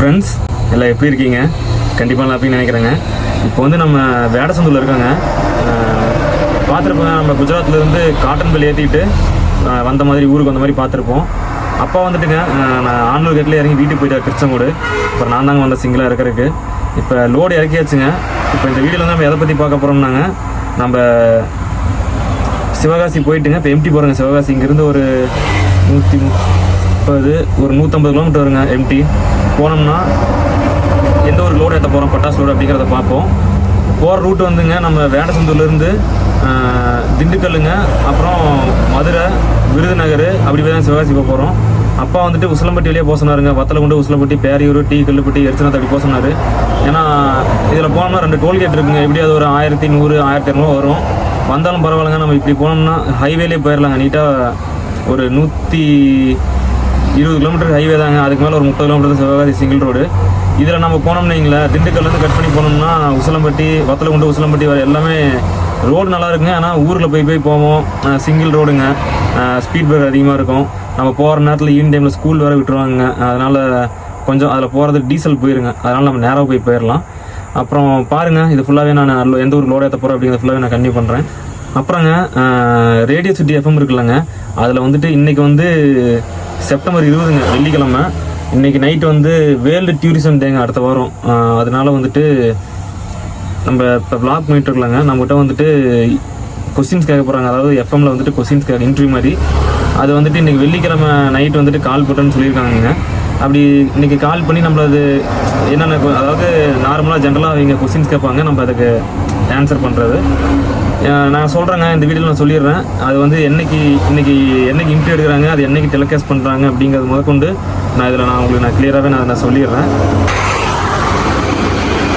Friends எல்லாம் எப்படி இருக்கீங்க? கண்டிப்பாக நல்லா அப்படின்னு நினைக்கிறேங்க. இப்போ வந்து நம்ம வேடசந்தூரில் இருக்காங்க. பார்த்துருப்போம். நம்ம குஜராத்லேருந்து காட்டன் பில் ஏற்றிக்கிட்டு வந்த மாதிரி ஊருக்கு வந்த மாதிரி பார்த்துருப்போம். அப்பா வந்துட்டுங்க நான் ஆண்டூர் கேட்டில் இறங்கி வீட்டுக்கு போயிட்டார் திருச்செங்கோடு. அப்புறம் நான் தாங்க வந்த சிங்கிளாக இருக்கிறதுக்கு. இப்போ லோடு இறக்கியாச்சுங்க. இப்போ இந்த வீடியோவில் வந்து நம்ம எதை பற்றி பார்க்க போகிறோம்னாங்க நம்ம சிவகாசி போயிட்டுங்க. இப்போ எம்டி போகிறோங்க சிவகாசி. இங்கேருந்து ஒரு நூற்றி முப்பது ஒரு நூற்றம்பது கிலோமீட்டர் வருங்க எம்டி போனோம்னா எந்த ஒரு லோடு ஏற்ற போகிறோம் பட்டாசு லோடு அப்படிங்கிறத பார்ப்போம். போகிற ரூட் வந்துங்க நம்ம வேடசந்தூர்லேருந்து திண்டுக்கல்லுங்க அப்புறம் மதுரை விருதுநகர் அப்படி போய் தான் சிவகாசி போக போகிறோம் அப்பா வந்துட்டு உசிலம்பட்டி வழியாக போக சொன்னாருங்க. வத்தலகுண்டு உசிலம்பட்டி பேரையூர் டீ கல்லுப்பட்டி எரிச்சனத்தை அப்படி போக சொன்னார். ஏன்னா இதில் போனோம்னா ரெண்டு டோல்கேட் இருக்குங்க. அது ஒரு ஆயிரத்தி நூறு ஆயிரத்தி இரநூறு வரும். வந்தாலும் பரவாயில்லைங்க. நம்ம இப்படி போனோம்னா ஹைவேலே போயிடலாங்க நீட்டாக ஒரு நூற்றி இருபது கிலோமீட்டர் ஹைவே தாங்க. அதுக்கு மேலே ஒரு முப்பது கிலோமீட்டர் தான் சிவகாசி சிங்கிள் ரோடு இதில் நம்ம போனோம்னு நீங்களே திண்டுக்கல்லேருந்து கட் பண்ணி போனோம்னா உசிலம்பட்டி வத்தலகுண்டு உசிலம்பட்டி வர எல்லாமே ரோடு நல்லா இருக்குங்க. ஆனால் ஊரில் போய் போய் போவோம். சிங்கிள் ரோடுங்க ஸ்பீட் பிரேக் அதிகமாக இருக்கும். நம்ம போகிற நேரத்தில் ஈவினிங் டைமில் ஸ்கூல் வேறு விட்டுருவாங்க. அதனால் கொஞ்சம் அதில் போகிறது டீசல் போயிருங்க. அதனால் நம்ம நேராக போய் போயிடலாம் அப்புறம் பாருங்கள் இது ஃபுல்லாகவே நான் எந்த ஒரு லோடு ஏற்ற போகிறேன் அப்படிங்கிறத ஃபுல்லாகவே நான் கண்டினியூ பண்ணுறேன் அப்புறங்க ரேடியோ சிட்டி எஃப்எம் இருக்குல்லங்க. அதில் வந்துட்டு இன்றைக்கி வந்து செப்டம்பர் இருபதுங்க வெள்ளிக்கிழமை. இன்றைக்கி நைட் வந்து வேர்ல்டு டூரிசம் டேங்க அடுத்த வாரம். அதனால் அதனால வந்துட்டு நம்ம இப்போ பிளாக் பண்ணிட்டு இருக்கலாங்க. நம்மகிட்ட வந்துட்டு கொஸ்டின்ஸ் கேட்க போகிறாங்க அதாவது எஃப்எம்மில் வந்துட்டு கொஸ்டின்ஸ் கேட்க இன்டர்வியூ மாதிரி. அது வந்துட்டு இன்றைக்கி வெள்ளிக்கிழமை நைட் வந்துட்டு கால் போட்டேன்னு சொல்லியிருக்காங்க அப்படி இன்றைக்கி கால் பண்ணி நம்மள அது என்னென்ன அதாவது நார்மலாக ஜென்ரலாக அவங்க கொஸ்டின்ஸ் கேட்பாங்க. நம்ம அதுக்கு ஆன்சர் பண்ணுறது நான் சொல்கிறேங்க இந்த வீடியோவில் நான் சொல்லிடுறேன். அது வந்து என்னைக்கு இன்றைக்கி என்னைக்கு இன்ட்ரி எடுக்கிறாங்க அது என்னைக்கு டெலிகாஸ்ட் பண்ணுறாங்க அப்படிங்கிறது முதற்கொண்டு நான் இதில் நான் உங்களுக்கு நான் கிளியராகவே நான் நான் சொல்லிடுறேன்.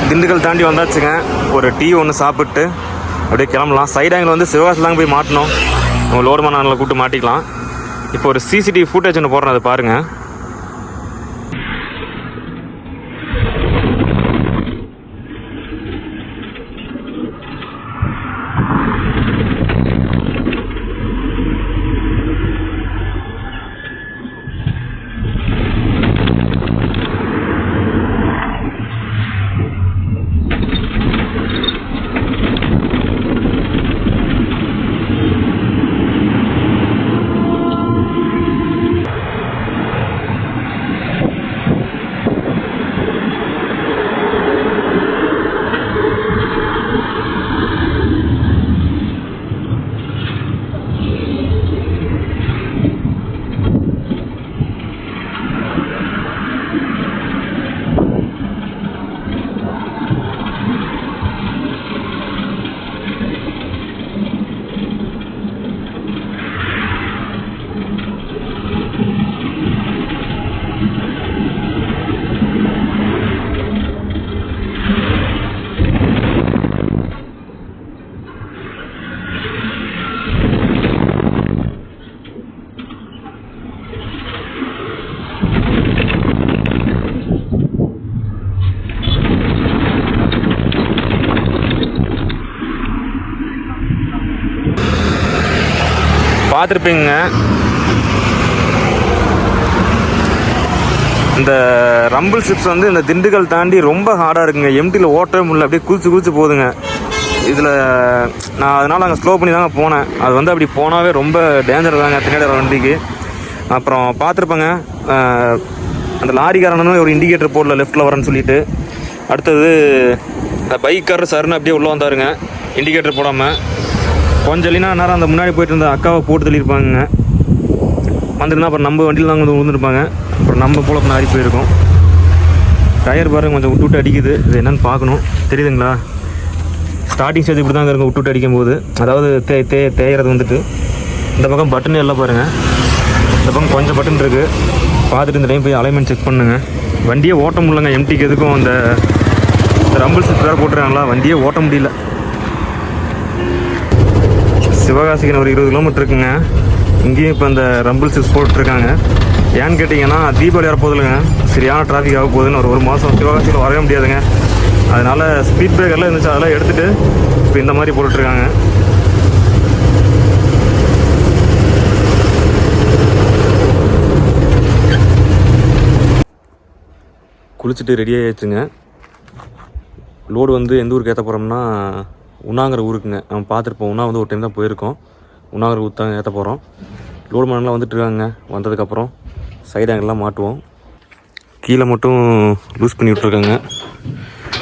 திண்டுக்கல் தாண்டி வந்தாச்சுங்க. ஒரு டீ ஒன்று சாப்பிட்டு அப்படியே கிளம்பலாம். சைட் ஆங்கில் வந்து சிவகாசிலாங்க போய் மாட்டணும். நம்ம லோடு மண்ணானில் கூப்பிட்டு மாட்டிக்கலாம். இப்போ ஒரு சிசிடிவி ஃபுட்டேஜ் ஒன்று போடுறேன் அதை பாருங்கள் பார்த்துருப்பீங்க. இந்த ரம்பிள் சிப்ஸ் வந்து இந்த திண்டுக்கல் தாண்டி ரொம்ப ஹார்டாக இருக்குங்க. எம்டியில் ஓட்டவே முடியல. அப்படியே குதிச்சு குதிச்சு போகுதுங்க. இதில் நான் அதனால் அங்கே ஸ்லோ பண்ணி தாங்க போனேன். அது வந்து அப்படி போனாவே ரொம்ப டேஞ்சர் தாங்க. பின்னாடி வண்டிக்கு? அப்புறம் பார்த்துருப்பேங்க. அந்த லாரிக்காரனும் ஒரு இண்டிகேட்டர் போடல லெஃப்ட்டில் வரேன்னு சொல்லிட்டு. அடுத்தது அந்த பைக்காரர் சருன்னு அப்படியே உள்ளே வந்தாருங்க. இண்டிகேட்டர் போடாமல் கொஞ்சம் இல்லைனா நேரம் அந்த முன்னாடி போயிட்டு இருந்த அக்காவை போட்டு தள்ளியிருப்பாங்க. வந்துருந்தா அப்புறம் நம்ம வண்டியில் தான் வந்து விழுந்துருப்பாங்க. அப்புறம் நம்ம போல நாரி போயிருக்கோம். டயர் பாருங்க கொஞ்சம் விட்டு விட்டு அடிக்குது. இது என்னென்னு பார்க்கணும். தெரியுதுங்களா? ஸ்டார்டிங் ஸ்டேஜ் இப்படி தான் இருக்கும் விட்டு விட்டு அடிக்கும் போது அதாவது தே தே தேயறது வந்துட்டு. இந்த பக்கம் பட்டன் எல்லாம் பாருங்கள் இந்த பக்கம் கொஞ்சம் பட்டன் இருக்குது பார்த்துட்டு இந்த டைம் போய் அலைன்மெண்ட் செக் பண்ணுங்க. வண்டியே ஓட்ட முடியலங்க. எம்டிக்கு எதுக்கும் அந்த ரம்பிள் செட் வேறு போட்டுருக்காங்களா? வண்டியே ஓட்ட முடியல. சிவகாசிக்கு ஒரு இருபது கிலோமீட்டர் இருக்குங்க. இங்கேயும் இப்போ இந்த ரம்பிள் சிக்ஸ் போட்டுருக்காங்க. ஏன்னு கேட்டிங்கன்னா தீபாவளி வரப்போதில்லைங்க சரியான டிராஃபிக் ஆக போகுதுன்னு ஒரு ஒரு மாதம் சிவகாசியில் வரவே முடியாதுங்க. அதனால் ஸ்பீட் பிரேக்கர்லாம் இருந்துச்சு அதெல்லாம் எடுத்துகிட்டு இப்போ இந்த மாதிரி போட்டுட்ருக்காங்க. குளிச்சுட்டு ரெடி ஆகிடுச்சுங்க லோடு வந்து எந்த ஊருக்கு ஏற்ற போகிறோம்னா உண்ணாங்கிற ஊருக்குங்க. நம்ம பார்த்துருப்போம் உண்ணா வந்து ஒரு டைம் தான் போயிருக்கோம். உண்ணாங்கிற ஊருக்கு தான் ஏற்ற போகிறோம் லோடு மண்ணெலாம் வந்துட்டு இருக்காங்க. வந்ததுக்கப்புறம் சைடு ஆங்கிலாம் மாட்டுவோம். கீழே மட்டும் லூஸ் பண்ணி விட்ருக்காங்க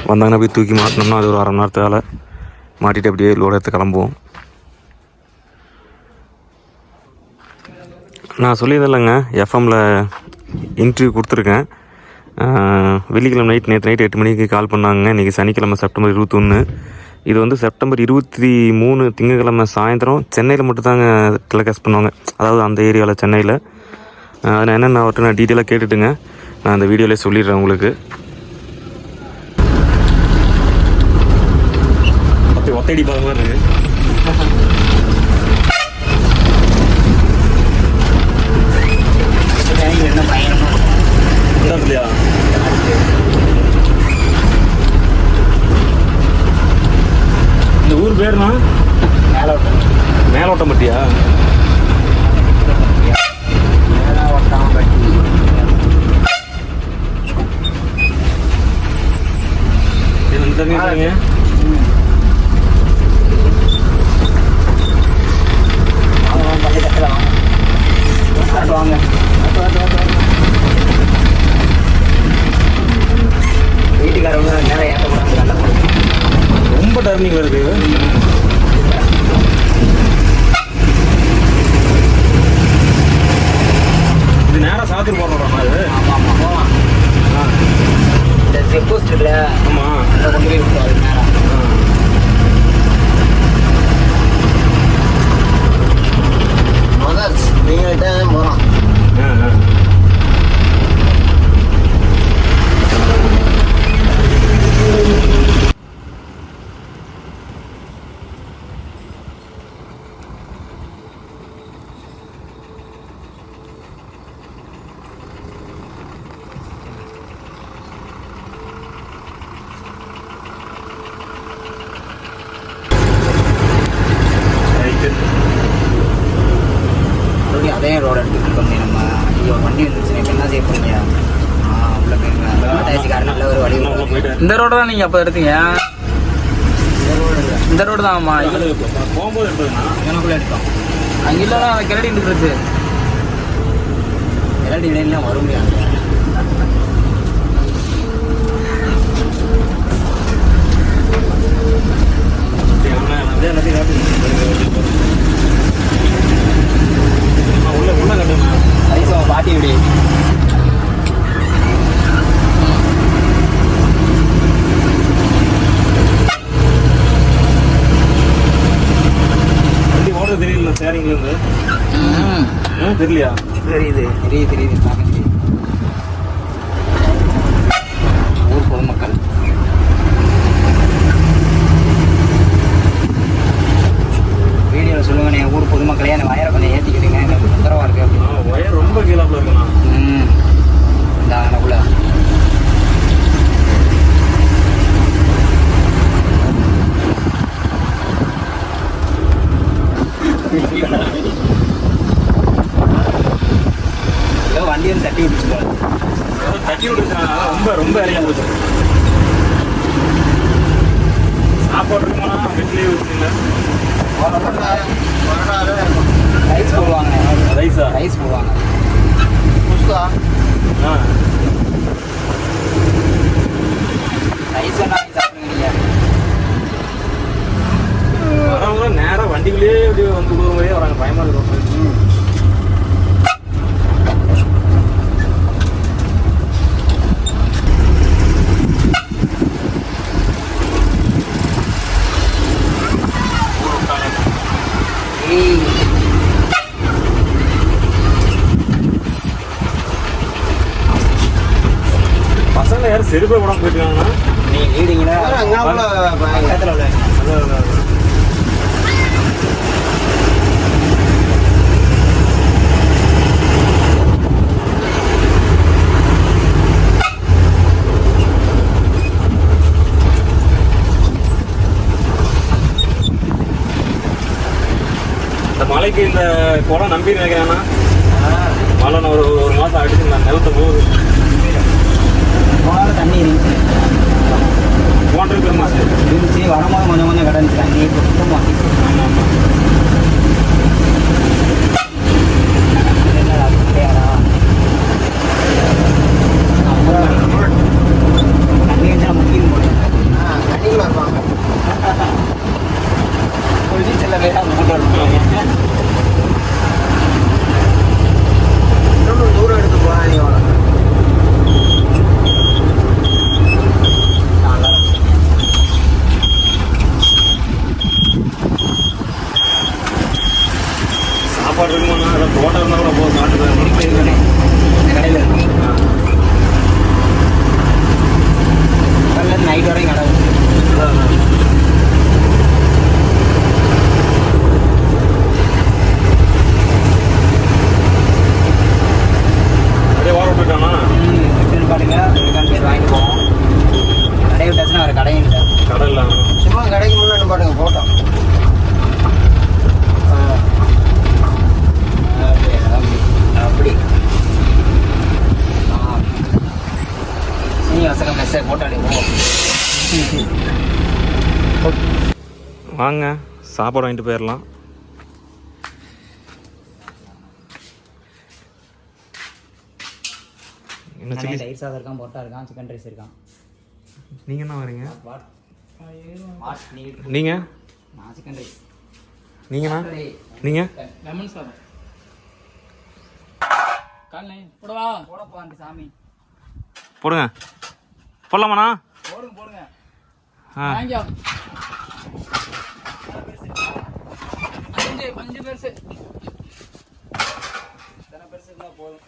வந்தாங்கன்னா போய் தூக்கி மாட்டினோம்னா அது ஒரு அரை மணி நேரத்து வேலை மாட்டிட்டு அப்படியே லோடு எடுத்து கிளம்புவோம். நான் சொல்லியிருந்தேன்லங்க எஃப்எம்மில் இன்டர்வியூ கொடுத்துருக்கேன். வெள்ளிக்கிழமை நைட் நேற்று நைட் எட்டு மணிக்கு கால் பண்ணாங்க. இன்றைக்கி சனிக்கிழமை செப்டம்பர் இருபத்தொன்று இது வந்து செப்டம்பர் இருபத்தி மூணு திங்கக்கிழமை சாயந்தரம் சென்னையில் மட்டும்தாங்க டெலிகாஸ்ட் பண்ணுவாங்க. அதாவது அந்த ஏரியாவில் சென்னையில். ஆஹ், நான் என்னென்ன அவர்கிட்ட நான் டீட்டெயிலாக கேட்டுட்டுங்க நான் அந்த வீடியோலேயே சொல்லிடுறேன் உங்களுக்கு. அப்படி ஒத்தடி பார்த்த மாதிரி இருக்குது என்ன பயணமா இந்த இடத்துலையா இந்த ஊர் பேருனா மேலே மேலோட்டம்பட்டியா மேலே ஒட்டாமல் கட்டி இது இந்த தண்ணி இருக்காங்க வாங்க வாங்க பள்ளி கட்டல வாங்க வாங்க வாங்க வாங்க, வாங்க, வாங்க. வீட்டுக்காரவங்க நேரம் ஏற்றக்கூடாது நல்லா போடுங்க ரொம்ப டர்னிங் வருது இது நேரா சாத்தூர் போடுறோம் அது ஆமாம் ஆமாம் போகலாம் ஆ, இந்த செக் போஸ்ட் இருக்குல்ல ஆமா அதை கொண்டு போய் விட்டுருவாரு நேரம் ஆ. மதர்ஸ் நீங்கள்கிட்ட போகிறோம் ஆ, ஆ. ரைட்டு. மறுபடியும் அதே ரோடு எடுத்துட்டு இருக்கோம் நம்ம ஐயோ வண்டி வந்துருச்சு இப்போ என்ன செய்ய போறீங்க ஆ உள்ள போயிருங்க டாக்ஸிக்காரன் நல்ல ஒரு வழி நான் உள்ள போயிட்டேன். இந்த ரோடு தான் நீங்கள் அப்போ எடுத்தீங்க? இந்த ரோடு இல்லை இந்த ரோடு தான் ஆமாம் போகும்போது எனக்குள்ள எடுத்தோம் அங்கே இல்லைனா கிளடி இருந்துருக்கு எல்லாட்டி இடையிலாம் வர முடியாது சரி, அண்ணா, நான் அப்படியே எல்லாத்தையும் காட்டுங்க. அண்ணா, உள்ள உள்ள கட்டுண்ணா ஐசோ பாட்டி இப்படி வண்டி ஆ, தெரியலையா? தெரியுது தெரியுது தெரியுது பார்க்க தெரியுது ஊர் பொதுமக்கள் வீடியோவில் சொல்லுங்க நீங்கள் ஊர் பொதுமக்களே அந்த வயரை கொஞ்சம் ஏற்றிக்கிடுங்க எனக்கு தொந்தரவாக இருக்குது அப்படின்னு ஆ, ஒயர் ரொம்ப கீழாப்புல இருக்குண்ணா ம் இந்த அங்கனக்குள்ள ஏதோ வண்டி வந்து தட்டி விட்டுச்சு போல ஏதோ தட்டி விட்டுருச்சுண்ணா ரொம்ப ரொம்ப இறங்கி போச்சு சாப்பாடு இருக்குமா வீட்லயே வச்சுருங்க ரைஸ் போடுவாங்க ரைஸா ரைஸ் போடுவாங்க ஆ ரைஸ் வேணா சாப்பிடுங்க நீங்கள் வரவங்க நேராக வண்டிக்குள்ளேயே அப்படியே வந்து விடுற மாதிரியே வராங்க. பயமா இருக்கும். செருப்பே போடாம போயிட்டுருக்காங்கன்னா நீ லீடிங்கன்னா பக்கத்தில் உள்ள மலைக்கு இந்த குடம் நம்பி நினைக்கிறேன்னா மழை நான் ஒரு ஒரு மாசம் அடிச்சு நான் நிறுத்த போகுது தண்ணி இருந்துச்சு. வாட்டர் இருந்துச்சு. வரும்போது கொஞ்சம் கொஞ்சம் கிடந்துச்சு தண்ணி இப்போ சுத்தமாக வாங்க சாப்பாடு வாங்கிட்டு போயிடலாம் என்ன தயிர் சாதம் இருக்கான் பொரோட்டா இருக்கான் சிக்கன் ரைஸ் இருக்கான். நீங்கள் என்ன வரீங்க வாட் வாட் நீ நீங்கள் நான் சிக்கன் ரைஸ் நீங்கண்ணா? நீங்கள் லெமன் சாதம். காலை போடவா? போடப்பா அந்த சாமி. போடுங்க. போடலாமாண்ணா? போடுங்க போடுங்க. ஆ. அஞ்சு பெருசு இத்தனை பெருசுக்குள்ள போதும்.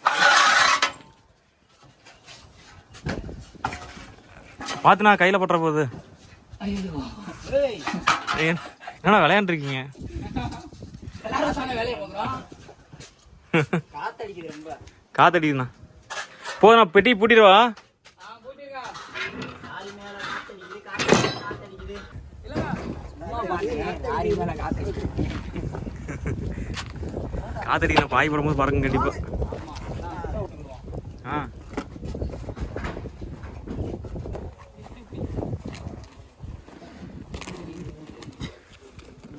பார்த்துண்ணா கையில் பட்டுற போகுது ஐயோ. ஏய். ஏன், என்னடா விளையாண்டுருக்கீங்க? காத்தடிக்குதுண்ணா. போதுண்ணா பெட்டி பூட்டிடுவா. காத்தடிக்குது. காத்தடி நான் பாய் போடும்போது பறக்கும் கண்டிப்பாக ஆ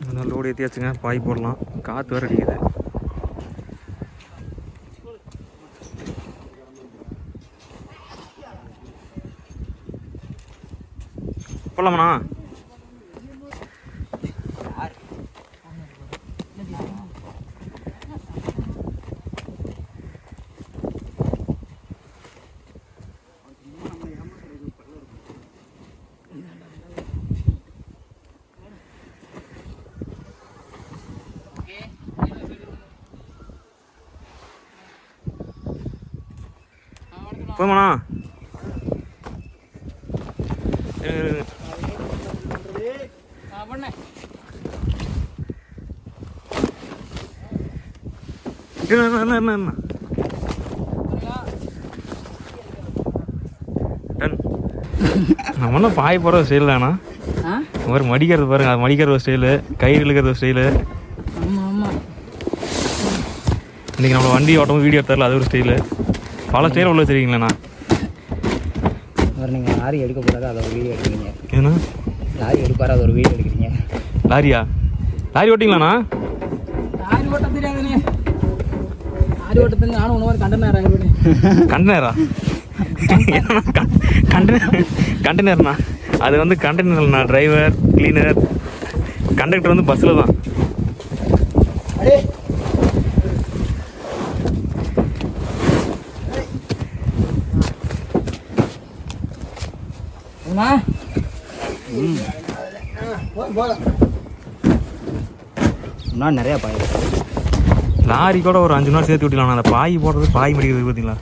நல்லா லோடு ஏற்றியாச்சுங்க பாய் போடலாம். காற்று வேறு அடிக்குது. போடலாமாண்ணா போதுமாண்ணா இருங்க, இருங்க, இருங்க. நான் பண்ணேன் இருங்க, இருங்க. டன். நம்மளாம் பாய் போடுற ஸ்டைல் தானா? இந்த மாதிரி மடிக்கிறது பாருங்க அது மடிக்கிற ஒரு ஸ்டைலு கயிறு இழுக்கிற ஒரு ஸ்டைலு ஆமாம் ஆமாம் இன்னைக்கு நம்ம வண்டி ஓட்டம் வீடியோ எடுத்தார்ல அது ஒரு ஸ்டைலு பல ஸ்டைல் உள்ள தெரியுங்களேண்ணா நீங்கள் லாரி எடுக்க போகிறதா அதை ஒரு வீடியோ எடுக்கிறீங்க. ஏன்னா லாரி எடுப்பாரு அதை ஒரு வீடியோ எடுக்கிறீங்க. லாரியா? லாரி ஓட்டிங்களாண்ணா தெரிஞ்சு நானும் உணவு கண்டனர் கண்டனரா? கண்டனர் கண்டனர்ண்ணா அது வந்து கண்டெய்னர்ண்ணா டிரைவர் கிளீனர் கண்டக்டர் வந்து பஸ்ஸில் தான். இன்னும் நிறையா பாய் லாரி கூட ஒரு அஞ்சு நாள் சேர்த்து விட்டுலாம் அந்த பாய் போடுறது பாய் மடிக்கிறது பார்த்தீங்களா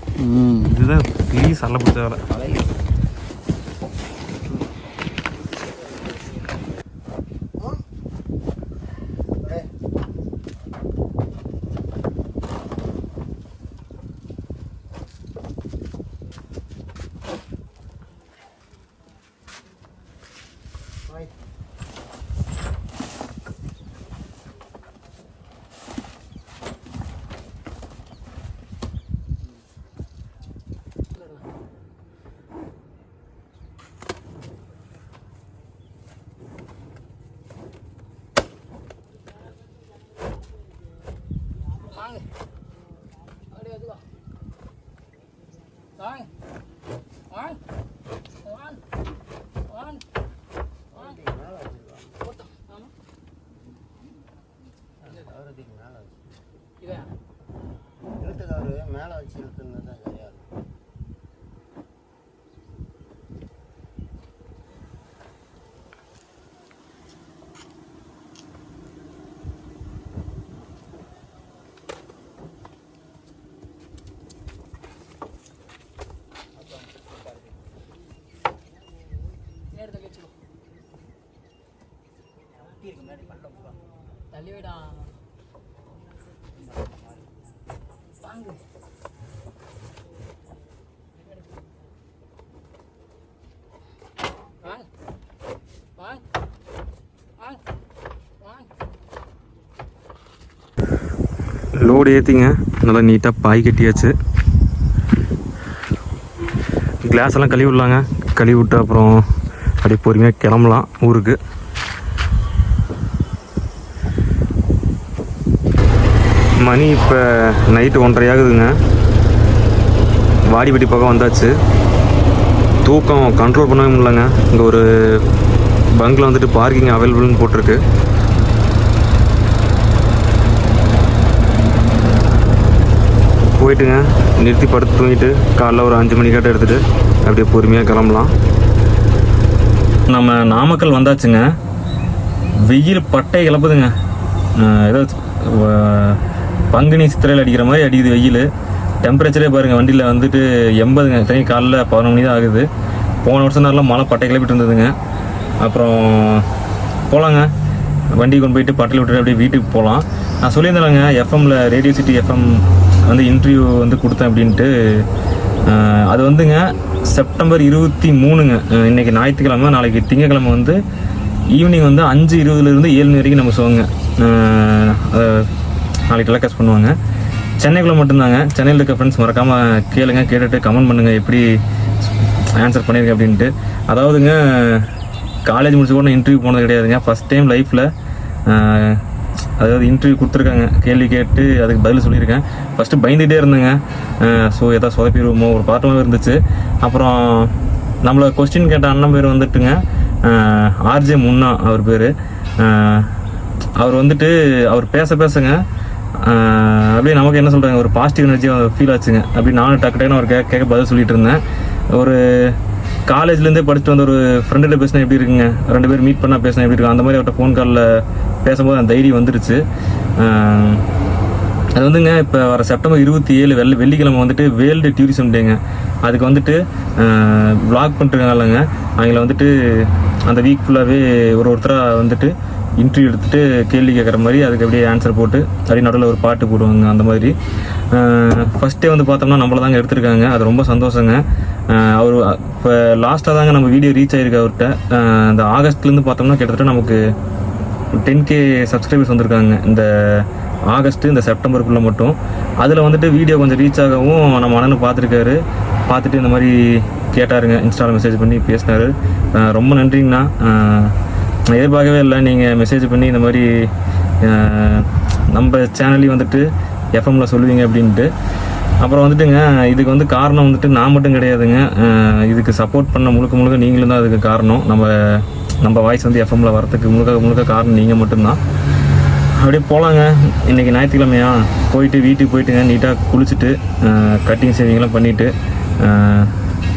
இதுதான் பெரிய சல்ல பிடிச்ச வேலை. இதான் இழுத்துக்காரு மேலே வச்சு இழுத்துன்னு தான் சரியா இருக்கும் நேரத்தை வச்சுக்கோ தள்ளி விடா வாங்க வாங்க வாங்க வாங்க வாங்க லோடு ஏற்றிங்க நல்லா நீட்டாக பாய் கட்டியாச்சு. கிளாஸ் எல்லாம் கழுவி விடலாங்க. கழுவி விட்டு அப்புறம் அப்படியே பொறுமையாக கிளம்பலாம் ஊருக்கு. மணி இப்போ நைட்டு ஒன்றரை ஆகுதுங்க. வாடிப்பட்டி பக்கம் வந்தாச்சு. தூக்கம் கண்ட்ரோல் பண்ணவே முடியலங்க. இங்கே ஒரு பங்கில் வந்துட்டு பார்க்கிங் அவைலபிள்னு போட்டிருக்கு. போயிட்டுங்க. நிறுத்தி படுத்து தூங்கிட்டு காலைல ஒரு அஞ்சு மணிக்காட்ட எடுத்துகிட்டு அப்படியே பொறுமையாக கிளம்பலாம். நம்ம நாமக்கல் வந்தாச்சுங்க. வெயில் பட்டை கிளப்புதுங்க ஏதோ பங்குனி சித்திரையில் அடிக்கிற மாதிரி அடிக்குது வெயில். டெம்பரேச்சரே பாருங்கள் வண்டியில் வந்துட்டு எண்பதுங்க. தனி காலைல பதினொன்று மணி தான் ஆகுது. போன வருஷம் நல்லா மழை பட்டை கிளப்பிட்டு இருந்ததுங்க. அப்புறம் போகலாங்க வண்டி கொண்டு போயிட்டு பட்டையில் விட்டுட்டு அப்படியே வீட்டுக்கு போகலாம் நான் சொல்லியிருந்தேங்க எஃப்எம்மில் ரேடியோ சிட்டி எஃப்எம் வந்து இன்டர்வியூ வந்து கொடுத்தேன் அப்படின்ட்டு அது வந்துங்க செப்டம்பர் இருபத்தி மூணுங்க. இன்றைக்கி இன்னைக்கு ஞாயிற்றுக்கிழமை நாளைக்கு திங்கக்கிழமை வந்து ஈவினிங் வந்து அஞ்சு இருபதுலேருந்து ஏழு மணி வரைக்கும் நம்ம ஷோங்க அதை நாளைக்கு டெலகாஸ்ட் பண்ணுவாங்க. சென்னைக்குள்ளே மட்டும்தாங்க. சென்னையில் இருக்க ஃப்ரெண்ட்ஸ் மறக்காமல் கேளுங்க கேட்டுட்டு கமெண்ட் பண்ணுங்கள் எப்படி ஆன்சர் பண்ணியிருக்கேன் அப்படின்ட்டு. அதாவதுங்க காலேஜ் முடிச்சு கூட நான் இன்டர்வியூ போனது கிடையாதுங்க. ஃபஸ்ட் டைம் லைஃப்பில் அதாவது இன்டர்வியூ கொடுத்துருக்காங்க. கேள்வி கேட்டு அதுக்கு பதில் சொல்லியிருக்கேன். ஃபஸ்ட்டு பயந்துகிட்டே இருந்தேங்க. ஸோ எதாவது சொதப்பிடுவோமோ ஒரு பாட்டமாக இருந்துச்சு. அப்புறம் நம்மளை கொஸ்டின் கேட்ட அண்ணன் பேர் வந்துட்டுங்க. ஆர்ஜே முன்னா அவர் பேர். அவர் வந்துட்டு அவர் பேச பேசுங்க. அப்படியே நமக்கு என்ன சொல்கிறாங்க ஒரு பாசிட்டிவ் எனர்ஜி ஃபீல் ஆச்சுங்க. அப்படி நானும் டக்கு டக்குன்னு அவர் கே கேட்க பதில் சொல்லிட்டு இருந்தேன். ஒரு காலேஜ்லேருந்தே படிச்சுட்டு வந்த ஒரு ஃப்ரெண்டுகிட்ட பேசினா எப்படி இருக்குங்க? ரெண்டு பேர் மீட் பண்ணால் பேசினா எப்படி இருக்கும்? அந்த மாதிரி அவர்கிட்ட ஃபோன் காலில் பேசும்போது அந்த தைரியம் வந்துருச்சு. அது வந்துங்க இப்போ வர செப்டம்பர் இருபத்தி ஏழு வெள்ளி வெள்ளிக்கிழமை வந்துட்டு வேர்ல்டு டூரிசம் டேங்க. அதுக்கு வந்துட்டு பிளாக் பண்ணிருக்காங்கல்லங்க அவங்கள வந்துட்டு அந்த வீக் ஃபுல்லாகவே ஒரு ஒருத்தராக வந்துட்டு இன்டர்வியூ எடுத்துட்டு கேள்வி கேட்குற மாதிரி அதுக்கு அப்படியே ஆன்சர் போட்டு அப்படியே நடுவில் ஒரு பாட்டு போடுவாங்க அந்த மாதிரி. ஃபஸ்ட்டே வந்து பார்த்தோம்னா நம்மளை தாங்க எடுத்திருக்காங்க. அது ரொம்ப சந்தோஷங்க. அவர் இப்போ லாஸ்ட்டாக தாங்க நம்ம வீடியோ ரீச் ஆகிருக்கு அவர்கிட்ட. அந்த இந்த ஆகஸ்ட்லேருந்து பார்த்தோம்னா கிட்டத்தட்ட நமக்கு டென் கே சப்ஸ்கிரைபர்ஸ் வந்திருக்காங்க. இந்த ஆகஸ்ட்டு இந்த செப்டம்பருக்குள்ளே மட்டும். அதில் வந்துட்டு வீடியோ கொஞ்சம் ரீச் ஆகவும் நம்ம அண்ணனு பார்த்துருக்காரு. பார்த்துட்டு இந்த மாதிரி கேட்டாருங்க. இன்ஸ்டாவில் மெசேஜ் பண்ணி பேசினார். ரொம்ப நன்றிங்கண்ணா. நான் எதிர்பார்க்கவே இல்லை. நீங்கள் மெசேஜ் பண்ணி இந்த மாதிரி நம்ம சேனல்லையும் வந்துட்டு எஃப்எம்மில் சொல்லுவீங்க அப்படின்ட்டு. அப்புறம் வந்துட்டுங்க இதுக்கு வந்து காரணம் வந்துட்டு நான் மட்டும் கிடையாதுங்க. இதுக்கு சப்போர்ட் பண்ண முழுக்க முழுக்க நீங்களும் தான் அதுக்கு காரணம். நம்ம நம்ம வாய்ஸ் வந்து எஃப்எம்ல வரத்துக்கு முழுக்க முழுக்க காரணம் நீங்கள் மட்டும்தான். அப்படியே போகலாங்க இன்றைக்கி ஞாயிற்றுக்கிழமையா போயிட்டு வீட்டுக்கு போயிட்டுங்க நீட்டாக குளிச்சுட்டு கட்டிங் சேவிங்லாம் பண்ணிவிட்டு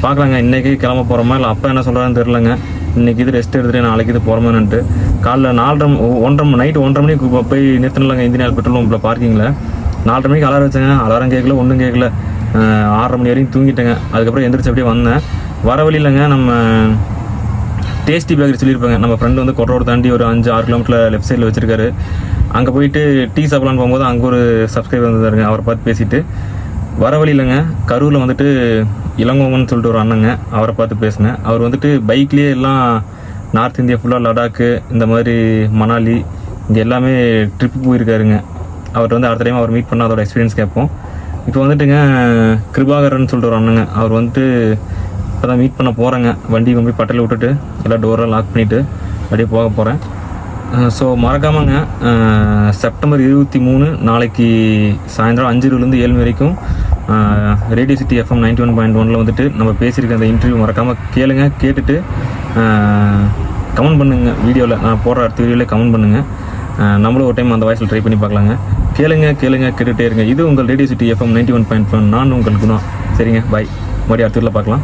பார்க்கலாங்க. இன்றைக்கி கிளம்ப போகிறோமா இல்லை அப்போ என்ன சொல்கிறான்னு தெரிலங்க இன்றைக்கி இது ரெஸ்ட் எடுத்துகிட்டு நாளைக்கு இது போகிறோமான்ட்டு காலைல நாலரை ஒன்றரை மணி நைட்டு ஒன்றரை மணிக்கு போய் நிறுத்தினலாங்க இந்தியன் பெட்ரோல் பம்பில் பார்க்கிங்கில் நாலரை மணிக்கு அலாரம் வச்சேங்க. அலாரம் கேட்கல ஒன்றும் கேட்கல. ஆறரை மணி வரைக்கும் தூங்கிட்டேங்க. அதுக்கப்புறம் எந்திரிச்சு அப்படியே வந்தேன். வர வழியிலங்க நம்ம டேஸ்டி பேக்கரி சொல்லியிருப்பாங்க. நம்ம ஃப்ரெண்டு வந்து கொட்டரோடு தாண்டி ஒரு அஞ்சு ஆறு கிலோமீட்டர் லெஃப்ட் சைடில் வச்சிருக்காரு. அங்கே போயிட்டு டீ சாப்பிடலான்னு போகும்போது அங்கே ஒரு சப்ஸ்கிரைபர் வந்தாருங்க அவரை பார்த்து பேசிட்டு வர வழியிலங்க கரூரில் வந்துட்டு இளங்கோவன் சொல்லிட்டு ஒரு அண்ணங்க. அவரை பார்த்து பேசினேன். அவர் வந்துட்டு பைக்லேயே எல்லாம் நார்த் இந்தியா ஃபுல்லாக லடாக்கு இந்த மாதிரி மணாலி இங்கே எல்லாமே ட்ரிப்பு போயிருக்காருங்க. அவர்கிட்ட வந்து அடுத்த டைம் அவர் மீட் பண்ண அதோட எக்ஸ்பீரியன்ஸ் கேட்போம். இப்போ வந்துட்டுங்க கிருபாகரன் சொல்லிட்டு ஒரு அண்ணங்க. அவர் வந்துட்டு இப்போ தான் மீட் பண்ண போகிறேங்க வண்டி கொண்டு போய் பட்டையில் விட்டுட்டு எல்லாம் டோரெலாம் லாக் பண்ணிவிட்டு அப்படியே போக போகிறேன் ஸோ மறக்காமங்க செப்டம்பர் இருபத்தி மூணு நாளைக்கு சாயந்தரம் அஞ்சு இருபதுலேருந்து ஏழு மணி வரைக்கும் radio city FM ninety one point ஒனில் வந்துட்டு நம்ம பேசியிருக்க அந்த இன்டர்வியூ மறக்காமல் கேளுங்க கேட்டுட்டு கமெண்ட் பண்ணுங்கள் வீடியோவில் நான் போடுற அடுத்த வீடியோவில் கமெண்ட் பண்ணுங்கள் நம்மளும் ஒரு டைம் அந்த வாய்ஸில் ட்ரை பண்ணி பார்க்கலாங்க. கேளுங்க கேளுங்க கேட்டுகிட்டே இருங்க. இது உங்கள் radio city FM ninety one point one நான் உங்கள் குணம் சரிங்க பாய் மறுபடியும் அடுத்த வீட்டில் பார்க்கலாம்.